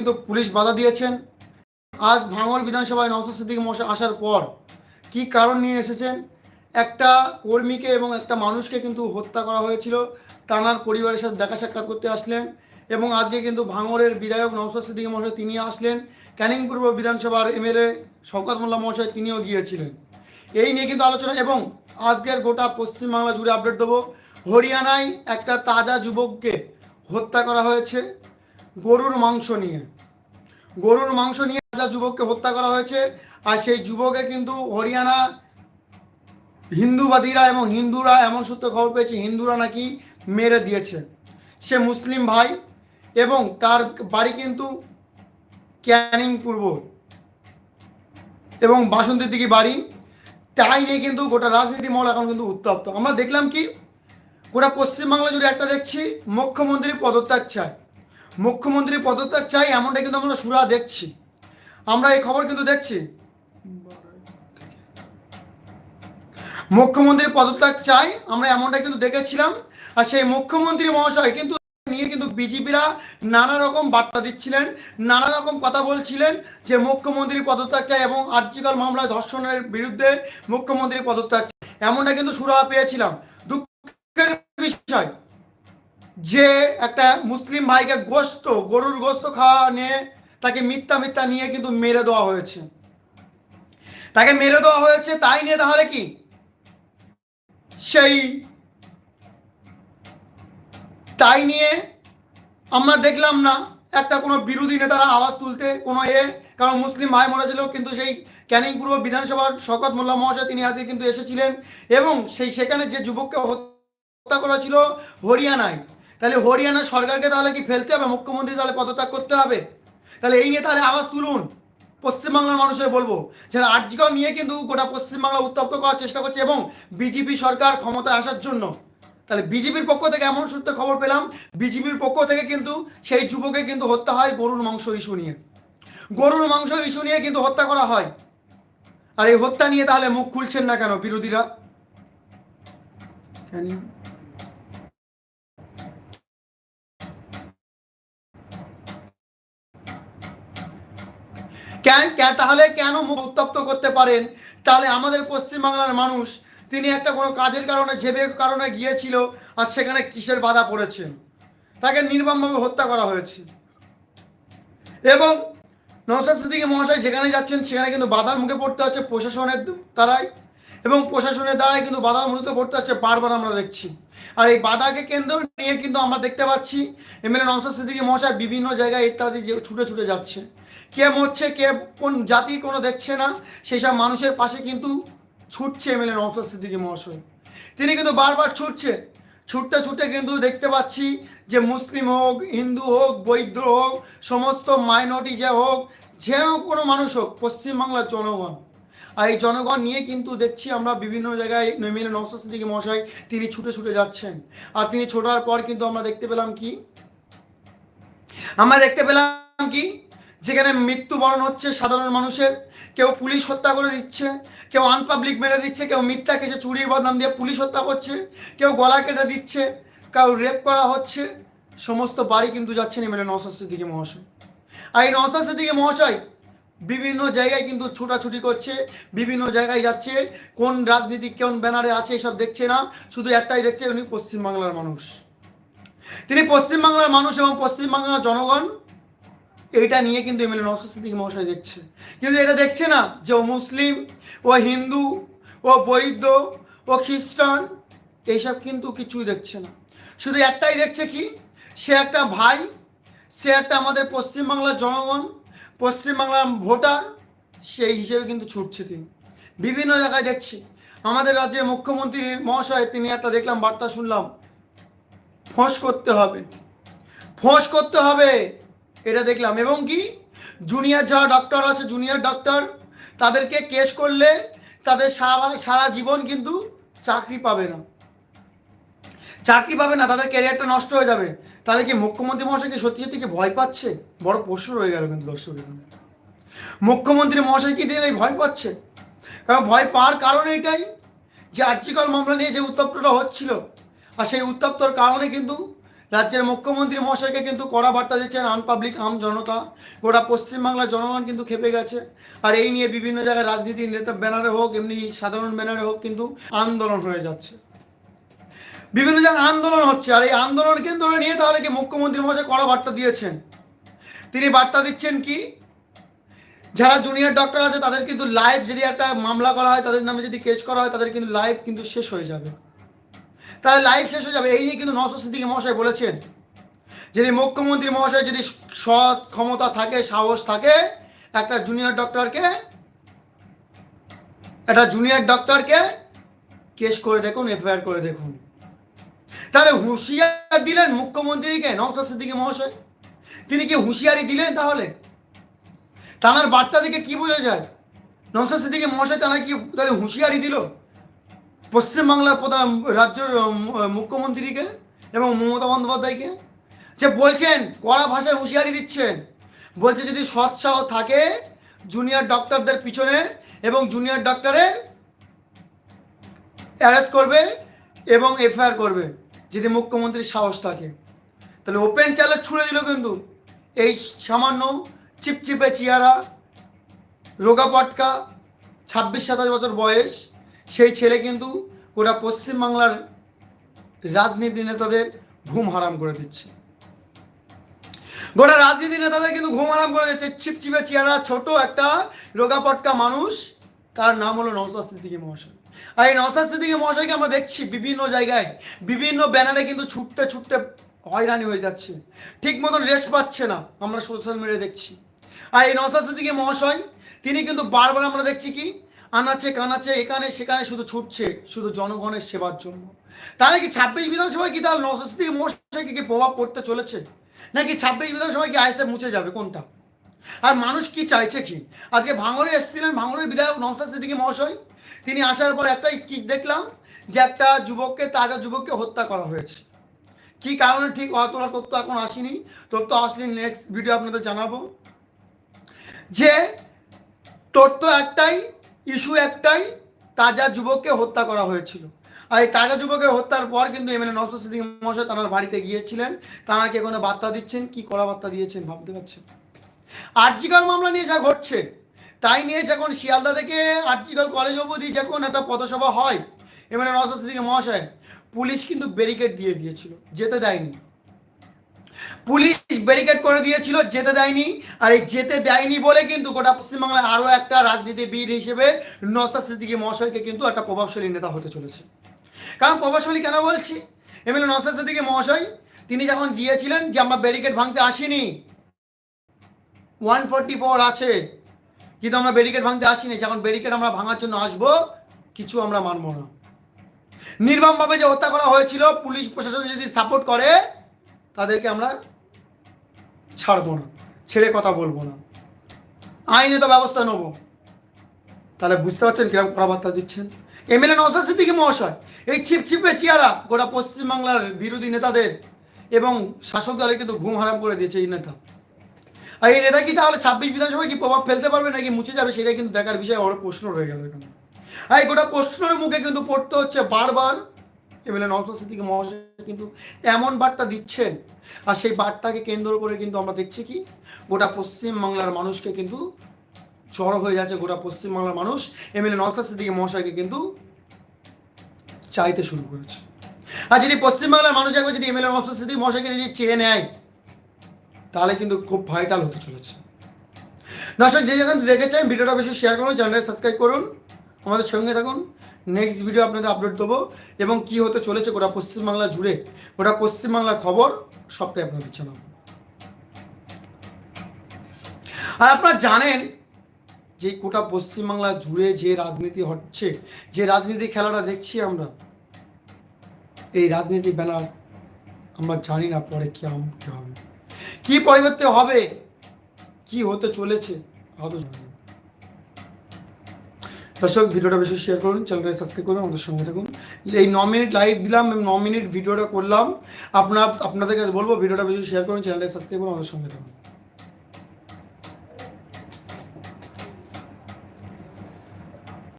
কিন্তু পুলিশ বাধা দিয়েছেন। আজ ভাঙর বিধানসভায় নওসাদ সিদ্দিক মশা আসার পর কি কারণ নিয়ে এসেছেন? একটা কর্মীকে এবং একটা মানুষকে কিন্তু হত্যা করা হয়েছিল। তানার পরিবারের সাথে দেখা সাক্ষাৎ করতে আসলেন এবং আজকে কিন্তু ভাঙরের বিধায়ক নওসাদ সিদ্দিক মহাশয় তিনি আসলেন। ক্যানিং পূর্ব বিধানসভার এমএলএ শওকত মোল্লা মহাশয় তিনিও গিয়েছিলেন। এই নিয়ে কিন্তু আলোচনা এবং আজকের গোটা পশ্চিমবাংলা জুড়ে আপডেট দেবো। হরিয়ানায় একটা তাজা যুবককে হত্যা করা হয়েছে। গরুর মাংস নিয়ে। গরুর মাংস নিয়ে রাজা যুবককে হত্যা করা হয়েছে। আর সেই যুবকে কিন্তু হরিয়ানা হিন্দুবাদীরা এবং হিন্দুরা, এমন সূত্রে খবর পেয়েছে, হিন্দুরা নাকি মেরে দিয়েছে। সে মুসলিম ভাই এবং তার বাড়ি কিন্তু ক্যানিং পূর্ব এবং বাসন্তীর দিকে বাড়ি। তাই নিয়ে কিন্তু গোটা রাজনীতি মহল এখন কিন্তু উত্তপ্ত। আমরা দেখলাম কি গোটা পশ্চিমবাংলা জুড়ে একটা দেখছি, মুখ্যমন্ত্রী পদত্যাগ চাই মুখ্যমন্ত্রী পদত্যাগ চাই এমনটা কিন্তু আমরা সুরা দেখছি। আমরা এই খবর কিন্তু দেখছি। মুখ্যমন্ত্রীর পদত্যাগ চাই, আমরা এমনটা কিন্তু দেখেছিলাম। আর সেই মুখ্যমন্ত্রী মহাশয় কিন্তু নিয়ে কিন্তু বিজেপিরা নানা রকম বার্তা দিচ্ছিলেন, নানা রকম কথা বলছিলেন যে মুখ্যমন্ত্রী পদত্যাগ চাই এবং আর্জিকাল মামলায় ধর্ষণের বিরুদ্ধে মুখ্যমন্ত্রী পদত্যাগ। এমনটা কিন্তু সুরাহা পেয়েছিলাম। দুঃখের বিষয় যে একটা মুসলিম ভাইকে গোস্ত গরুর গোস্ত খাওয়া নিয়ে তাকে মিথ্যা মিথ্যা নিয়ে কিন্তু মেরে দেওয়া হয়েছে। তাকে মেরে দেওয়া হয়েছে তাই নিয়ে তাহলে কি? সেই তাই নিয়ে আমরা দেখলাম না, একটা কোনো বিরোধী নেতারা আওয়াজ তুলতে, কোনো এ, কারণ মুসলিম ভাই মরেছিল কিন্তু সেই ক্যানিং পূর্ব বিধানসভার শকত মোল্লা মহাশয় তিনি আজকে কিন্তু এসেছিলেন এবং সেই সেখানে যে যুবককে হত্যা করা ছিল হরিয়ানায়। তাহলে হরিয়ানা সরকারকে তাহলে কি ফেলতে হবে? মুখ্যমন্ত্রী তাহলে পদত্যাগ করতে হবে? তাহলে এই নিয়ে তাহলে আওয়াজ তুলুন। পশ্চিমবাংলার মানুষের বলব, যারা আর্জিকল নিয়ে কিন্তু গোটা পশ্চিমবাংলা উত্তপ্ত করার চেষ্টা করছে এবং বিজেপি সরকার ক্ষমতায় আসার জন্য। তাহলে বিজেপির পক্ষ থেকে এমন সূত্রে খবর পেলাম, বিজেপির পক্ষ থেকে কিন্তু সেই যুবকে কিন্তু হত্যা হয় গরুর মাংস ইস্যু নিয়ে। গরুর মাংস ইস্যু নিয়ে কিন্তু হত্যা করা হয়। আর এই হত্যা নিয়ে তাহলে মুখ খুলছেন না কেন বিরোধীরা? কেন তাহলে কেন মুখ উত্তপ্ত করতে পারেন? তাহলে আমাদের পশ্চিমবাংলার মানুষ, তিনি একটা কোনো কাজের কারণে জেবে কারণে গিয়েছিল আর সেখানে কিসের বাধা পড়েছে? তাকে নির্মমভাবে হত্যা করা হয়েছে। এবং নৌসাদ সিদ্দিকী মহাশয় যেখানে যাচ্ছেন, সেখানে কিন্তু বাধার মুখে পড়তে হচ্ছে প্রশাসনের দ্বারাই। এবং প্রশাসনের দ্বারাই কিন্তু বাধার মুখে পড়তে হচ্ছে বারবার আমরা দেখছি। আর এই বাধাকে কেন্দ্র নিয়ে কিন্তু আমরা দেখতে পাচ্ছি, এমএলএ নৌসাদ সিদ্দিকী মহাশয় বিভিন্ন জায়গায় ইত্যাদি যে ছুটে ছুটে যাচ্ছে। কে মরছে, কে কোন জাতি কোনো দেখছে না সেই সব মানুষের পাশে কিন্তু ছুটছে এমএলএ নৌসাদ সিদ্দিকী মহাশয়। তিনি কিন্তু বারবার ছুটছে। ছুটতে ছুটে কিন্তু দেখতে পাচ্ছি যে মুসলিম হোক, হিন্দু হোক, বৈদ্য হোক, সমস্ত মাইনরিটি যে হোক, যেন কোনো মানুষ হোক, পশ্চিমবাংলার জনগণ। আর এই জনগণ নিয়ে কিন্তু দেখছি আমরা বিভিন্ন জায়গায় এমএলএ নৌসাদ সিদ্দিকী মহাশয় তিনি ছুটে ছুটে যাচ্ছেন। আর তিনি ছোটার পর কিন্তু আমরা দেখতে পেলাম কি? আমরা দেখতে পেলাম কি? যেখানে মৃত্যুবরণ হচ্ছে সাধারণ মানুষের। কেউ পুলিশ হত্যা করে দিচ্ছে, কেউ আনপাবলিক মেরে দিচ্ছে, কেউ মিথ্যা কেসে চুরির বদনাম দিয়ে পুলিশ হত্যা করছে, কেউ গলা কেটে দিচ্ছে, কেউ রেপ করা হচ্ছে। সমস্ত বাড়ি কিন্তু যাচ্ছেন এমএলএ নওসাদ সিদ্দিকী মহাশয়। আর এই নওসাদ সিদ্দিকী মহাশয় বিভিন্ন জায়গায় কিন্তু ছুটাছুটি করছে, বিভিন্ন জায়গায় যাচ্ছে, কোন রাজনীতি, কোন ব্যানারে আছে এসব দেখছে না, শুধু একটাই দেখছে উনি পশ্চিমবাংলার মানুষ। তিনি পশ্চিমবাংলার মানুষ এবং পশ্চিমবাংলার জনগণ এইটা নিয়ে কিন্তু এমএলএ নওসাদ সিদ্দিকী মহাশয় দেখছে। কিন্তু এটা দেখছে না যে ও মুসলিম, ও হিন্দু, ও বৈদ্য ও খ্রিস্টান, এইসব কিন্তু কিছুই দেখছে না। শুধু একটাই দেখছে কি? সে একটা ভাই, সে একটা আমাদের পশ্চিমবাংলার জনগণ, পশ্চিমবাংলার ভোটার, সেই হিসেবে কিন্তু ছুটছে তিনি। বিভিন্ন জায়গায় দেখছি। আমাদের রাজ্যের মুখ্যমন্ত্রী মহাশয়, তিনি একটা দেখলাম, বার্তা শুনলাম, ফোঁস করতে হবে। ফোঁস করতে হবে। এটা দেখলাম। এবং কি? জুনিয়র যারা ডক্টর আছে জুনিয়র ডক্টর তাদেরকে কেস করলে তাদের সারা সারা জীবন কিন্তু চাকরি পাবে না। চাকরি পাবে না, তাদের ক্যারিয়ারটা নষ্ট হয়ে যাবে। তাহলে কি মুখ্যমন্ত্রী মহাশয় কি সত্যি সত্যি কি ভয় পাচ্ছে? বড় প্রশ্ন রয়ে গেল কিন্তু দর্শক এখানে। মুখ্যমন্ত্রী মহাশয় কি দিয়ে এই ভয় পাচ্ছে? কারণ ভয় পাওয়ার কারণ এইটাই যে আর্চিকল মামলা নিয়ে যে উত্তপ্তটা হচ্ছিল, আর সেই উত্তপ্তর কারণে কিন্তু রাজ্যের মুখ্যমন্ত্রী মহাশয়কে কিন্তু কড়া বার্তা দিচ্ছেন আনপাবলিক আম জনতা। গোটা পশ্চিমবাংলার জনগণ কিন্তু খেপে গেছে। আর এই নিয়ে বিভিন্ন জায়গায় রাজনীতির নেতা ব্যানারে হোক, এমনি সাধারণ ব্যানারে হোক কিন্তু আন্দোলন হয়ে যাচ্ছে। বিভিন্ন জায়গায় আন্দোলন হচ্ছে, আর এই আন্দোলনকে ধরে নিয়ে তাহলে কি মুখ্যমন্ত্রী মহাশয় কড়া বার্তা দিয়েছেন? তিনি বার্তা দিচ্ছেন কি? যারা জুনিয়র ডক্টর আছে, তাদের কিন্তু লাইভ যদি একটা মামলা করা হয়, তাদের নামে যদি কেস করা হয়, তাদের কিন্তু লাইভ কিন্তু শেষ হয়ে যাবে। তাহলে লাইফ শেষ হয়ে যাবে। এই নিয়ে কিন্তু নশো সিদ্দিকি মহাশয় বলেছেন। যদি মুখ্যমন্ত্রী মহাশয় যদি সৎ ক্ষমতা থাকে, সাহস থাকে, একটা জুনিয়র ডক্টরকে একটা জুনিয়র ডক্টরকে কেস করে দেখুন এফআইআর করে দেখুন। তাহলে হুঁশিয়ার দিলেন মুখ্যমন্ত্রীকে নওসাদ সিদ্দিকী মহাশয়? তিনি কি হুঁশিয়ারি দিলেন তাহলে? তানার বার্তা থেকে কি বোঝা যায়? নওসাদ সিদ্দিকী মহাশয় তারা কি তাহলে হুঁশিয়ারি দিল? পশ্চিমবাংলার প্রধান রাজ্যের মুখ্যমন্ত্রীকে এবং মমতা বন্দ্যোপাধ্যায়কে যে বলছেন, কড়া ভাষায় হুঁশিয়ারি দিচ্ছেন। বলছে যদি সৎসাহ থাকে জুনিয়র ডক্টরদের পিছনে এবং জুনিয়র ডক্টরের অ্যারেস্ট করবে এবং এফআইআর করবে, যদি মুখ্যমন্ত্রীর সাহস থাকে। তাহলে ওপেন চ্যালেঞ্জ ছুড়ে দিল কিন্তু। এই সামান্য চিপচিপে চেয়ারা রোগা পটকা, ছাব্বিশ সাতাশ বছর বয়স সেই ছেলে কিন্তু গোটা পশ্চিমবাংলার রাজনীতি নেতাদের ঘুম হারাম করে দিচ্ছে। গোটা রাজনীতি নেতাদের কিন্তু ঘুম আরাম করে দিচ্ছে। চিপচিপে চেহারা, ছোট একটা রোগা পটকা মানুষ, তার নাম হলো নওসাদ সিদ্দিকী মহাশয়। আর এই নওসাদ সিদ্দিকী মহাশয়কে আমরা দেখছি বিভিন্ন জায়গায়, বিভিন্ন ব্যানারে কিন্তু ছুটতে ছুটতে হয়রানি হয়ে যাচ্ছে। ঠিক মতন রেস্ট পাচ্ছে না, আমরা সোশ্যাল মিডিয়ায় দেখছি। আর এই নওসাদ সিদ্দিকী মহাশয়, তিনি কিন্তু বারবার আমরা দেখছি কি আনাচে কানাচে, এখানে সেখানে শুধু ছুটছে, শুধু জনগণের সেবার জন্য। তাহলে কি ছাব্বিশ বিধানসভায় কি নওসাদ সিদ্দিকী মহাশয়কে কি প্রভাব পড়তে চলেছে? নাকি ছাব্বিশ বিধানসভায় কি আইসে মুছে যাবে? কোনটা? আর মানুষ কি চাইছে কি? আজকে ভাঙড়ে এসেছিলেন, ভাঙড়ের বিধায়ক নওসাদ সিদ্দিকী মহাশয়। তিনি আসার পর একটাই কি দেখলাম, যে একটা যুবককে, তাজা যুবককে হত্যা করা হয়েছে। কি কারণে ঠিক অতটা তথ্য এখন আসেনি। তথ্য আসলে নেক্সট ভিডিও আপনাদের জানাব। যে তথ্য একটাই ইস্যু একটাই, তাজা যুবককে হত্যা করা হয়েছিল। আর এই তাজা যুবকের হত্যার পর কিন্তু এমএলএ নওসাদ সিদ্দিকী মহাশয় তার বাড়িতে গিয়েছিলেন। তাঁকে কোনো বার্তা দিচ্ছেন? কি কড়া বার্তা দিয়েছেন ভাবতে পারছেন আর্জিকল মামলা নিয়ে যা ঘটছে, তাই নিয়ে যখন শিয়ালদা থেকে আর্জিকল কলেজ অবধি যখন একটা পথসভা হয় এমএলএ নওসাদ সিদ্দিকী মহাশয়, পুলিশ কিন্তু ব্যারিকেড দিয়ে দিয়েছিল, যেতে দেয়নি। পুলিশ ব্যারিকেড করে দিয়েছিল, যেতে দেয়নি। আর এই যেতে দেয়নি বলে কিন্তু গোটা পশ্চিমবাংলায় আরও একটা রাজনীতিবিদ হিসেবে নসাদ সিদ্দিকী মহাশয়কে কিন্তু একটা প্রভাবশালী নেতা হতে চলেছে। কারণ প্রভাবশালী কেন বলছি? এমএলএ নসাদ সিদ্দিকী মহাশয়, তিনি যখন দিয়েছিলেন যে আমরা ব্যারিকেড ভাঙতে আসিনি ওয়ান ফোরটি ফোর আছে, কিন্তু আমরা ব্যারিকেড ভাঙতে আসিনি, যখন ব্যারিকেড আমরা ভাঙার জন্য আসব, কিছু আমরা মানব না। নির্মমভাবে যে হত্যা করা হয়েছিল, পুলিশ প্রশাসন যদি সাপোর্ট করে তাদেরকে আমরা ছাড়বো না, ছেড়ে কথা বলব না। আইনে তো ব্যবস্থা নেব। তাহলে বুঝতে পারছেন কীরকম কথাবার্তা দিচ্ছেন? এমএলএ নওসাদ সিদ্দিকী মহাশয়, এই চিপে চেয়ারা গোটা পশ্চিমবাংলার বিরোধী নেতাদের এবং শাসক দলের কিন্তু ঘুম হারাম করে দিয়েছে এই নেতা। আর এই নেতা কি তাহলে ছাব্বিশ বিধানসভায় কি প্রভাব ফেলতে পারবে নাকি মুছে যাবে সেটাই কিন্তু দেখার বিষয়ে বড় প্রশ্ন রয়ে গেল এখানে। আর এই গোটা প্রশ্নের মুখে কিন্তু পড়তে হচ্ছে বারবার এমএলএ নওসাদ সিদ্দিকী মহাশয় কিন্তু এমন বার্তা দিচ্ছেন। আর সেই বার্তাকে কেন্দ্র করে কিন্তু আমরা দেখছি কি, গোটা পশ্চিমবাংলার মানুষকে কিন্তু জড়ো হয়ে যাচ্ছে গোটা পশ্চিমবাংলার মানুষ। এমএলএ নওসাদ সিদ্দিকী মহাশয়কে কিন্তু চাইতে শুরু করেছে। আর যদি পশ্চিমবাংলার মানুষ একবার যদি এমএলএ নওসাদ সিদ্দিকী মহাশয়কে যদি চেয়ে নেয়, তাহলে কিন্তু খুব ভাইটাল হতে চলেছে। দর্শক, যে যেখানে দেখেছেন, ভিডিওটা বেশি শেয়ার করুন চ্যানেলটা সাবস্ক্রাইব করুন, আমাদের সঙ্গে থাকুন। নেক্সট ভিডিও আপনাদের আপলোড দেবো এবং কি হতে চলেছে গোটা পশ্চিমবাংলা জুড়ে। গোটা পশ্চিমবাংলার খবর সবটাই আপনাদের জানাব আর আপনারা জানেন যে গোটা পশ্চিমবাংলা জুড়ে যে রাজনীতি হচ্ছে, যে রাজনীতি খেলাটা দেখছি আমরা, এই রাজনীতি ব্যানার আমরা জানি না পরে কি হবে। কি পরিবর্তে হবে, কি হতে চলেছে না। দর্শক, ভিডিওটা বেশি শেয়ার করুন চ্যানেলটা সাবস্ক্রাইব করুন, আমাদের সঙ্গে থাকুন। এই ন মিনিট লাইভ দিলাম ন মিনিট ভিডিওটা করলাম। আপনার আপনাদের কাছে বলব, ভিডিওটা বেশি শেয়ার করুন চ্যানেলটা সাবস্ক্রাইব করুন, আমাদের সঙ্গে থাকুন।